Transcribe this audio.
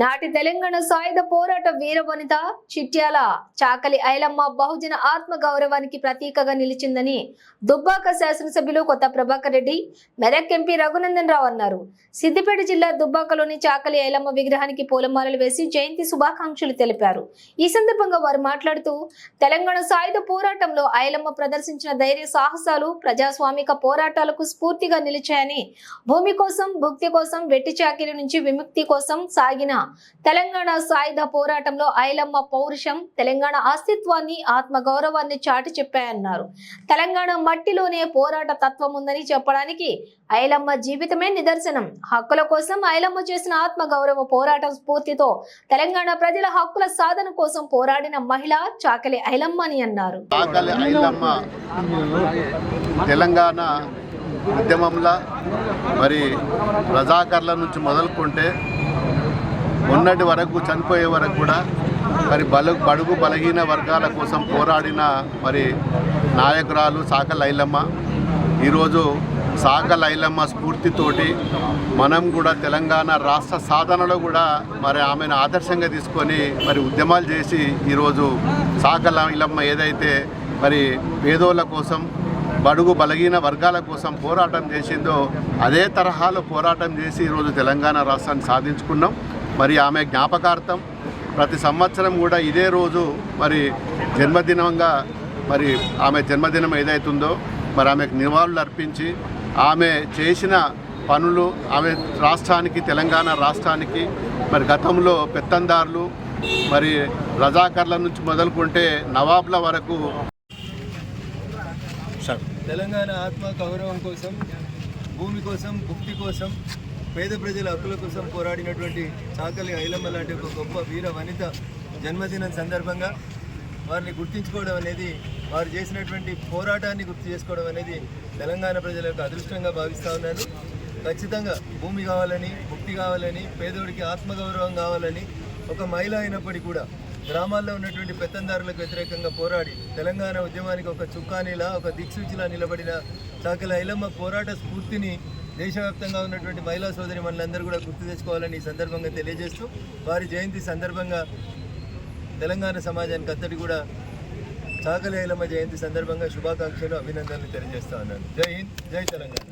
నాటి తెలంగాణ సాయుధ పోరాట వీరవనిత చిట్యాల చాకలి ఐలమ్మ బహుజన ఆత్మ గౌరవానికి ప్రతీకగా నిలిచిందని దుబ్బాక శాసనసభ్యులు కొత్త ప్రభాకర్ రెడ్డి మెదక్ ఎంపీ రఘునందన్ రావు అన్నారు. సిద్దిపేట జిల్లా దుబ్బాకలోని చాకలి ఐలమ్మ విగ్రహానికి పూలమాలలు వేసి జయంతి శుభాకాంక్షలు తెలిపారు. ఈ సందర్భంగా వారు మాట్లాడుతూ తెలంగాణ సాయుధ పోరాటంలో ఐలమ్మ ప్రదర్శించిన ధైర్య సాహసాలు ప్రజాస్వామిక పోరాటాలకు స్ఫూర్తిగా నిలిచాయని భూమి కోసం భుక్తి కోసం వెట్టి చాకిరి నుంచి విముక్తి కోసం సాగిన తెలంగాణ సాయుధ పోరాటంలో ఐలమ్మ పౌరుషం తెలంగాణ అస్తిత్వాన్ని ఆత్మగౌరవాన్ని చాటి చెప్పాయన్నారు. తెలంగాణ మట్టిలోనే పోరాట తత్వం ఉందని చెప్పడానికి ఐలమ్మ జీవితమే నిదర్శనం. హక్కుల కోసం ఐలమ్మ చేసిన ఆత్మగౌరవ పోరాటం స్ఫూర్తితో తెలంగాణ ప్రజల హక్కుల సాధన కోసం పోరాడిన మహిళ చాకలి ఐలమ్మ అని అన్నారు. తెలంగాణ ఉద్యమంలో మరి రజాకర్ల నుంచి మొదలుకుంటే మొన్నటి వరకు చనిపోయే వరకు కూడా మరి బలు బడుగు బలహీన వర్గాల కోసం పోరాడిన మరి నాయకురాలు సాక లైలమ్మ. ఈరోజు సాక లైలమ్మ స్ఫూర్తితోటి మనం కూడా తెలంగాణ రాష్ట్ర సాధనలో కూడా మరి ఆమెను ఆదర్శంగా తీసుకొని మరి ఉద్యమాలు చేసి ఈరోజు సాక లైలమ్మ ఏదైతే మరి పేదోళ్ళ కోసం బడుగు బలహీన వర్గాల కోసం పోరాటం చేసిందో అదే తరహాలో పోరాటం చేసి ఈరోజు తెలంగాణ రాష్ట్రాన్ని సాధించుకున్నాం. మరి ఆమె జ్ఞాపకార్థం ప్రతి సంవత్సరం కూడా ఇదే రోజు మరి జన్మదినంగా మరి ఆమె జన్మదినం ఏదైతుందో మరి ఆమెకు నివాళులు అర్పించి ఆమె చేసిన పనులు ఆమె రాష్ట్రానికి తెలంగాణ రాష్ట్రానికి మరి గతంలో పెత్తందారులు మరి రజాకర్ల నుంచి మొదలుకుంటే నవాబ్ల వరకు తెలంగాణ ఆత్మ గౌరవం కోసం భూమి కోసం భుక్తి కోసం పేద ప్రజల హక్కుల కోసం పోరాడినటువంటి చాకలి ఐలమ్మ లాంటి ఒక గొప్ప వీర వనిత జన్మదినం సందర్భంగా వారిని గుర్తించుకోవడం అనేది వారు చేసినటువంటి పోరాటాన్ని గుర్తు చేసుకోవడం అనేది తెలంగాణ ప్రజల యొక్క అదృష్టంగా భావిస్తూ ఉన్నాను. ఖచ్చితంగా భూమి కావాలని భుక్తి కావాలని పేదోడికి ఆత్మగౌరవం కావాలని ఒక మహిళ అయినప్పటికీ కూడా గ్రామాల్లో ఉన్నటువంటి పెత్తందారులకు వ్యతిరేకంగా పోరాడి తెలంగాణ ఉద్యమానికి ఒక చుక్కానిలా ఒక దిక్సూచిలా నిలబడిన చాకలి ఐలమ్మ పోరాట స్ఫూర్తిని దేశవ్యాప్తంగా ఉన్నటువంటి మహిళా సోదరి మనలందరూ కూడా గుర్తు తెచ్చుకోవాలని ఈ సందర్భంగా తెలియజేస్తూ వారి జయంతి సందర్భంగా తెలంగాణ సమాజానికి అంతటి కూడా చాకలేలమ్మ జయంతి సందర్భంగా శుభాకాంక్షలు అభినందనలు తెలియజేస్తా ఉన్నాను. జై హింద్ జై తెలంగాణ.